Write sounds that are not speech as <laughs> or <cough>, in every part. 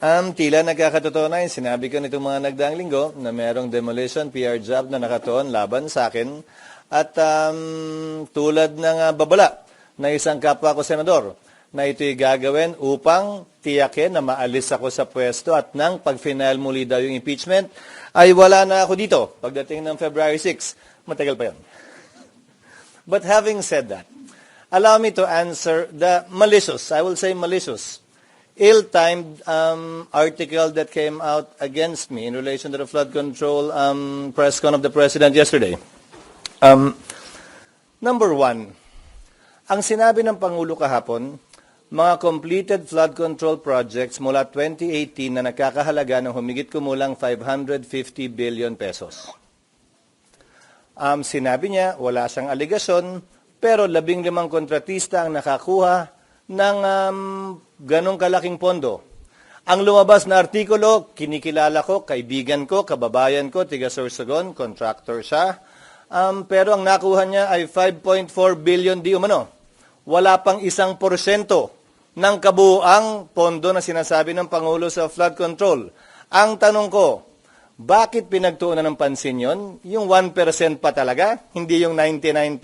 Um, tila nagkakatotoo na yun. Sinabi ko nitong mga nagdaang linggo na merong demolition PR job na nakatoon laban sa akin. At um, tulad ng uh, babala na isang kapwa ko senador na ito'y gagawin upang tiyakin na maalis ako sa pwesto at nang pag-final muli daw yung impeachment, ay wala na ako dito pagdating ng February 6. Matagal pa yun. But having said that, allow me to answer the malicious, I will say malicious, ill-timed um, article that came out against me in relation to the flood control um, press con of the President yesterday. Um, number one, ang sinabi ng Pangulo kahapon, mga completed flood control projects mula 2018 na nakakahalaga ng humigit kumulang 550 billion pesos. Um, sinabi niya, wala siyang aligasyon, pero labing limang kontratista ang nakakuha ng um, ganong kalaking pondo. Ang lumabas na artikulo, kinikilala ko, kaibigan ko, kababayan ko, tiga Sorsogon, contractor siya. Um, pero ang nakuha niya ay 5.4 billion di umano. Wala pang isang porsyento ng kabuuang pondo na sinasabi ng Pangulo sa flood control. Ang tanong ko, bakit pinagtuunan ng pansin yon? Yung 1% pa talaga, hindi yung 99%?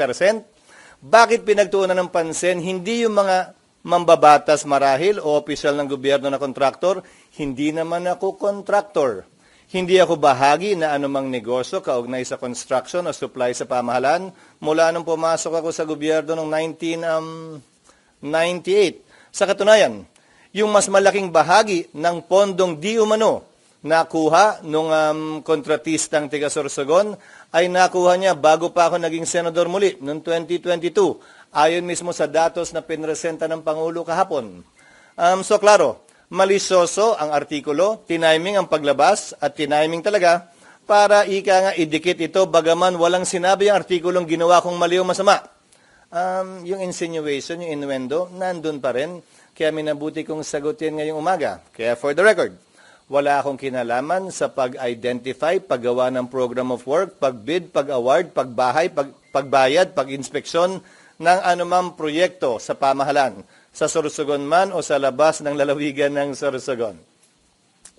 Bakit pinagtuunan ng pansin, hindi yung mga mambabatas marahil o opisyal ng gobyerno na kontraktor? Hindi naman ako kontraktor. Hindi ako bahagi na anumang negosyo kaugnay sa construction o supply sa pamahalaan mula nung pumasok ako sa gobyerno noong 1998. Sa katunayan, yung mas malaking bahagi ng pondong di umano nakuha nung um, kontratistang tiga Sorsogon ay nakuha niya bago pa ako naging senador muli noong 2022 ayon mismo sa datos na pinresenta ng Pangulo kahapon. Um, so klaro, malisyoso ang artikulo, tiniming ang paglabas at tiniming talaga para ika nga idikit ito bagaman walang sinabi ang artikulong ginawa kong mali o masama. Um, yung insinuation, yung innuendo, nandun pa rin. Kaya minabuti kong sagutin ngayong umaga. Kaya for the record, wala akong kinalaman sa pag-identify, paggawa ng program of work, pagbid, pag-award, pagbahay, pag, pagbayad, pag-inspeksyon ng anumang proyekto sa pamahalan, sa Sorsogon man o sa labas ng lalawigan ng Sorsogon.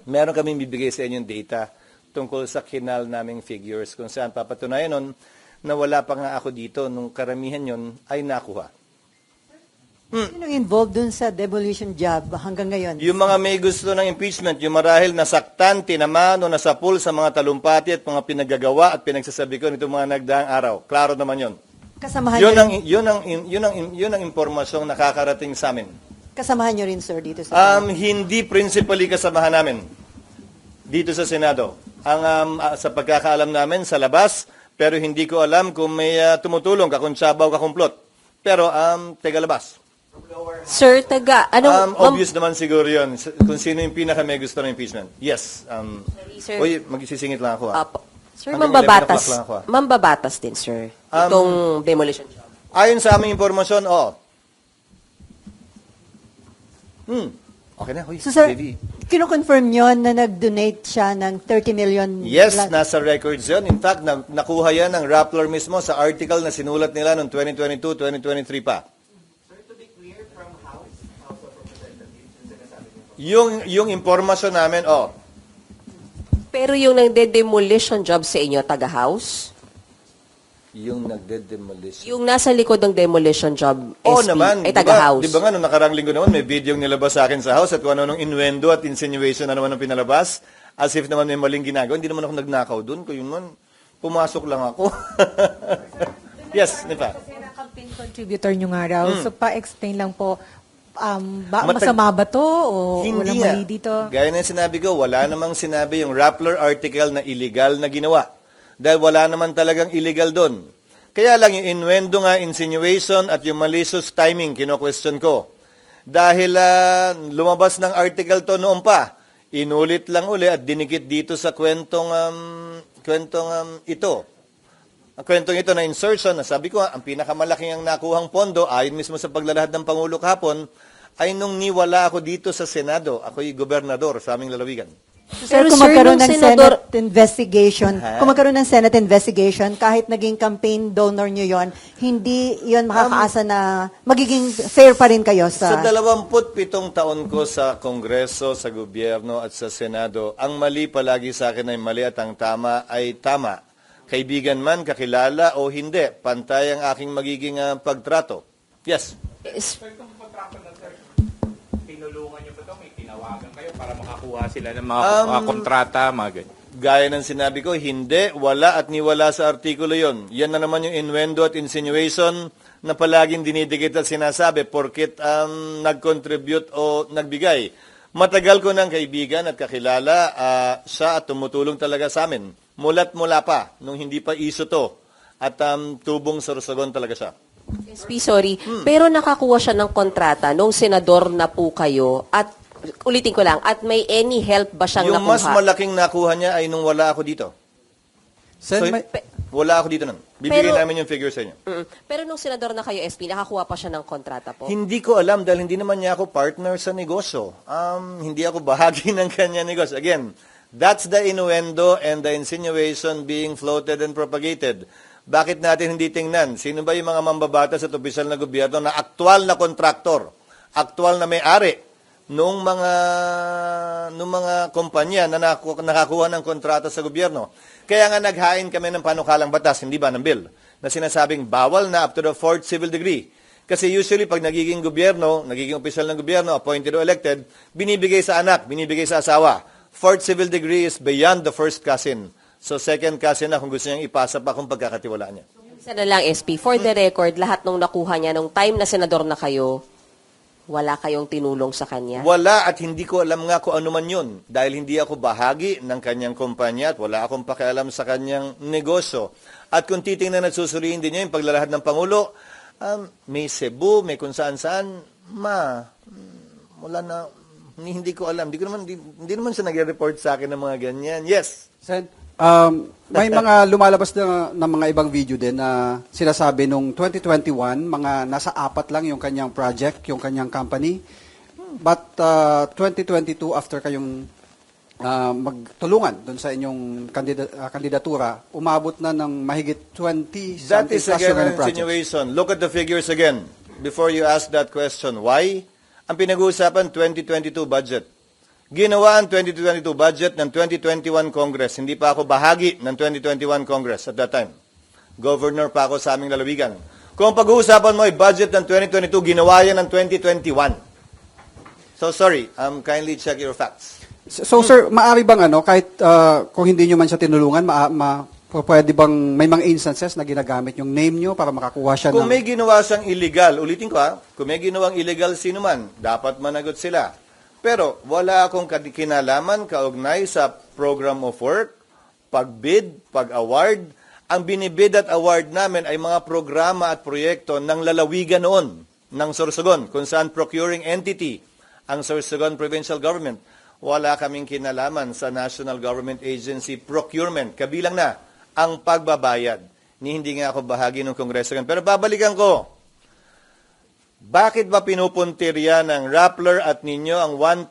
Meron kaming bibigay sa inyong data tungkol sa kinal naming figures kung saan papatunayan nun na wala pa nga ako dito nung karamihan yon ay nakuha. Sino involved dun sa demolition job hanggang ngayon? Yung mga may gusto ng impeachment, yung marahil nasaktan, tinamaan o nasapul sa mga talumpati at mga pinagagawa at pinagsasabi ko nitong mga nagdaang araw. Klaro naman yon. Kasamahan Yun ang, yun ang, yun ang, yun ang impormasyong nakakarating sa amin. kasamahan nyo rin, sir, dito sa... Um, hindi principally kasamahan namin dito sa Senado. Ang um, ah, sa pagkakaalam namin sa labas, pero hindi ko alam kung may ah, tumutulong, kakuntsaba o kakumplot. Pero um, tega labas. Sir, taga, Um, anong... obvious naman siguro yun, s- kung sino yung pinaka may gusto ng impeachment. Yes. Um, Sir. Uy, magsisingit lang ako. ah. Apo. Sir, 11 mambabatas. o'clock lang ako, ah. Mambabatas din, sir. Um, Itong demolition job. Ayon sa aming impormasyon, oo. Hmm. Okay na, huy. So, sir, baby. kino-confirm nyo na nag-donate siya ng 30 million... Yes, lang- nasa records yun. In fact, na, nakuha yan ng Rappler mismo sa article na sinulat nila noong 2022-2023 pa. Yung, yung impormasyon namin, oh, Pero yung nagde-demolition job sa inyo, taga-house? yung nagde-demolition. Yung nasa likod ng demolition job, Oo SP, naman. ay taga-house? di ba nga, nung nakarang linggo naman, may video yung nilabas sa akin sa house at kung ano nung innuendo at insinuation na naman ang pinalabas. As if naman may maling ginagawa. Hindi naman ako nagnakaw doon. Kung yun man, pumasok lang ako. <laughs> yes, di ba? campaign contributor nyo nga raw. So, pa-explain lang po, um, ba. Matag- masama ba to o walang nga. mali dito? Gaya na sinabi ko, wala namang sinabi yung Rappler article na illegal na ginawa. Dahil wala naman talagang illegal doon. Kaya lang yung innuendo nga, insinuation at yung malicious timing, kino-question ko. Dahil ah, lumabas ng article to noon pa, inulit lang uli at dinikit dito sa kwentong, um, kwentong um, ito. Ang kwentong ito na insertion, na sabi ko, ang pinakamalaking ang nakuhang pondo, ayon mismo sa paglalahad ng Pangulo kahapon, ay nung niwala ako dito sa Senado, ako'y gobernador sa aming lalawigan. Sir, Pero kung sir, magkaroon ng senador- Senate investigation, Ha? kung magkaroon ng Senate investigation, kahit naging campaign donor nyo yon, hindi yon makakaasa na magiging fair pa rin kayo Sa sa... 27 taon ko sa Kongreso, sa gobyerno at sa Senado, ang mali palagi sa akin ay mali at ang tama ay tama. Kaibigan man, kakilala o hindi, pantay ang aking magiging ah, pagtrato. Yes. Yes. tinulungan niyo ba ito? May tinawagan kayo para makakuha sila ng mga Um, mga kontrata, mga ganyan. Gaya ng sinabi ko, hindi, wala at niwala sa artikulo yon. Yan na naman yung innuendo at insinuation na palaging dinidikit at sinasabi porkit um, nag-contribute o nagbigay. Matagal ko ng kaibigan at kakilala ah, siya at tumutulong talaga sa amin. Mulat mula pa, nung hindi pa iso to. At um, tubong sorsogon talaga siya. SP, sorry. Pero nakakuha siya ng kontrata nung senador na po kayo at ulitin ko lang, at may any help ba siyang Yung nakuha? mas malaking nakuha niya ay nung wala ako dito. Sen, So, may- wala ako dito nun. Bibigyan Pero- namin yung figure sa inyo. Mm. Pero nung senador na kayo, SP, nakakuha pa siya ng kontrata po? Hindi ko alam dahil hindi naman niya ako partner sa negosyo. Um, hindi ako bahagi <laughs> ng kanya negosyo. Again, that's the innuendo and the insinuation being floated and propagated. Bakit natin hindi tingnan? Sino ba yung mga mambabatas at opisyal na gobyerno na aktual na kontraktor, aktual na may-ari nung mga nung mga kumpanya na naku- nakakuha ng kontrata sa gobyerno. Kaya nga naghain kami ng panukalang batas, hindi ba ng bill, na sinasabing bawal na up to the fourth civil degree. Kasi usually pag nagiging gobyerno, nagiging opisyal ng gobyerno, appointed o elected, binibigay sa anak, binibigay sa asawa. Fourth civil degree is beyond the first cousin. So second cousin na kung gusto niyang ipasa pa kung pagkakatiwalaan niya. Isa na lang, SP. For the record, lahat nung nakuha niya nung time na senador na kayo, wala kayong tinulong sa kanya? Wala at hindi ko alam nga kung ano man yun. Dahil hindi ako bahagi ng kanyang kumpanya at wala akong pakialam sa kanyang negosyo. At kung titingnan at susuriin din niya yung paglalahad ng Pangulo, um, may Cebu, may kung saan-saan, ma, mm, wala na, hindi, hindi ko alam. Hindi, ko naman, hindi, hindi naman siya nagre-report sa akin ng mga ganyan. Yes. Sen, um, may mga lumalabas na, na mga ibang video din na sinasabi nung 2021, mga nasa apat lang yung kanyang project, yung kanyang company. But uh, 2022, after kayong uh, magtulungan doon sa inyong kandida- uh, kandidatura, umabot na ng mahigit 20 That is again an insinuation. Look at the figures again before you ask that question. Why? Ang pinag-uusapan, 2022 budget. Ginawa ang 2022 budget ng 2021 Congress. Hindi pa ako bahagi ng 2021 Congress at that time. Governor pa ako sa aming lalawigan. Kung pag-uusapan mo ay budget ng 2022, ginawa yan ng 2021. So sorry, um, kindly check your facts. So, sir, maaari bang ano, kahit uh, kung hindi nyo man siya tinulungan, ma, ma, pwede bang may mga instances na ginagamit yung name nyo para makakuha siya Kung ng... may ginawa siyang illegal, ulitin ko ha, kung may ginawang illegal sino man, dapat managot sila. Pero wala akong kinalaman kaugnay sa program of work, pagbid, pag-award. Ang binibid at award namin ay mga programa at proyekto ng lalawigan noon, ng Sorsogon, kung saan procuring entity ang Sorsogon Provincial Government. Wala kaming kinalaman sa National Government Agency procurement. Kabilang na ang pagbabayad. Ni hindi nga ako bahagi ng Kongreso. Pero babalikan ko. Bakit ba pinupuntirya ng Rappler at ninyo ang 1%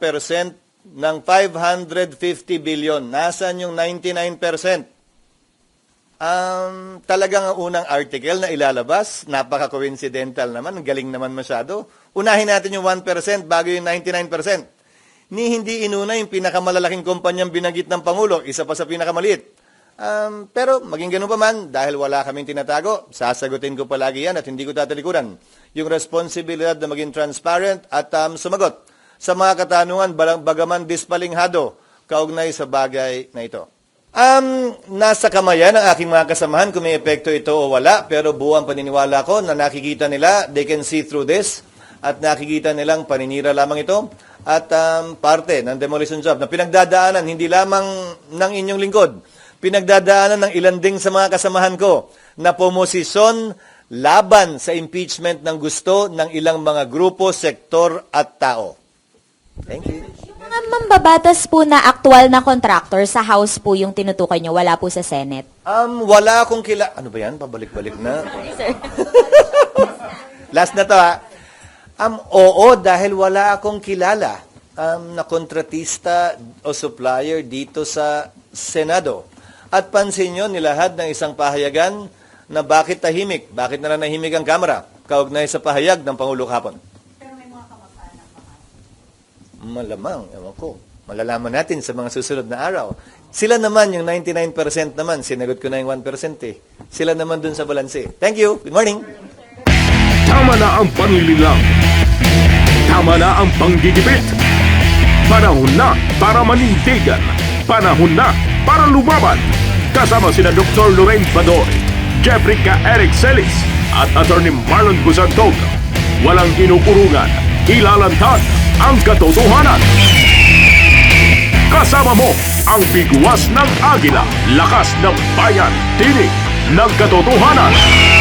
ng 550 billion? Nasaan yung 99%? Um, talagang ang unang article na ilalabas, napaka-coincidental naman, galing naman masyado. Unahin natin yung 1% bago yung 99%. Ni hindi inuna yung pinakamalalaking kumpanyang binagit ng Pangulo, isa pa sa pinakamaliit. Um, pero maging ganun pa man, dahil wala kaming tinatago, sasagutin ko palagi yan at hindi ko tatalikuran. Yung responsibilidad na maging transparent at um, sumagot sa mga katanungan balang- bagaman dispalinghado kaugnay sa bagay na ito. Um, nasa kamayan ng aking mga kasamahan kung may epekto ito o wala, pero buwang paniniwala ko na nakikita nila, they can see through this, at nakikita nilang paninira lamang ito, at um, parte ng demolition job na pinagdadaanan hindi lamang ng inyong lingkod, pinagdadaanan ng ilan ding sa mga kasamahan ko na pumosisyon laban sa impeachment ng gusto ng ilang mga grupo, sektor at tao. Thank you. Mga mambabatas po na aktual na contractor sa House po yung tinutukoy nyo, wala po sa Senate. Um, wala akong kila... Ano ba yan? Pabalik-balik na. <laughs> Last na to ha. Um, oo, dahil wala akong kilala um, na kontratista o supplier dito sa Senado. At pansin nyo, nilahad ng isang pahayagan na bakit tahimik, bakit na nahimik ang Kamara, kaugnay sa pahayag ng Pangulo kahapon. Malamang, ewan ko. Malalaman natin sa mga susunod na araw. Sila naman, yung 99% naman, sinagot ko na yung 1% eh. Sila naman dun sa balanse. Thank you. Good morning. Tama na ang panlililang. Tama na ang panggigipit. Panahon na para manindigan. Panahon na para lumaban. Kasama sina Dr. Lorraine Badoy, Jeffrey K. Eric Celis, at Attorney Marlon Busantog. Walang inukurungan, ilalantad ang katotohanan. Kasama mo ang bigwas ng agila, lakas ng bayan, tinig ng katotohanan.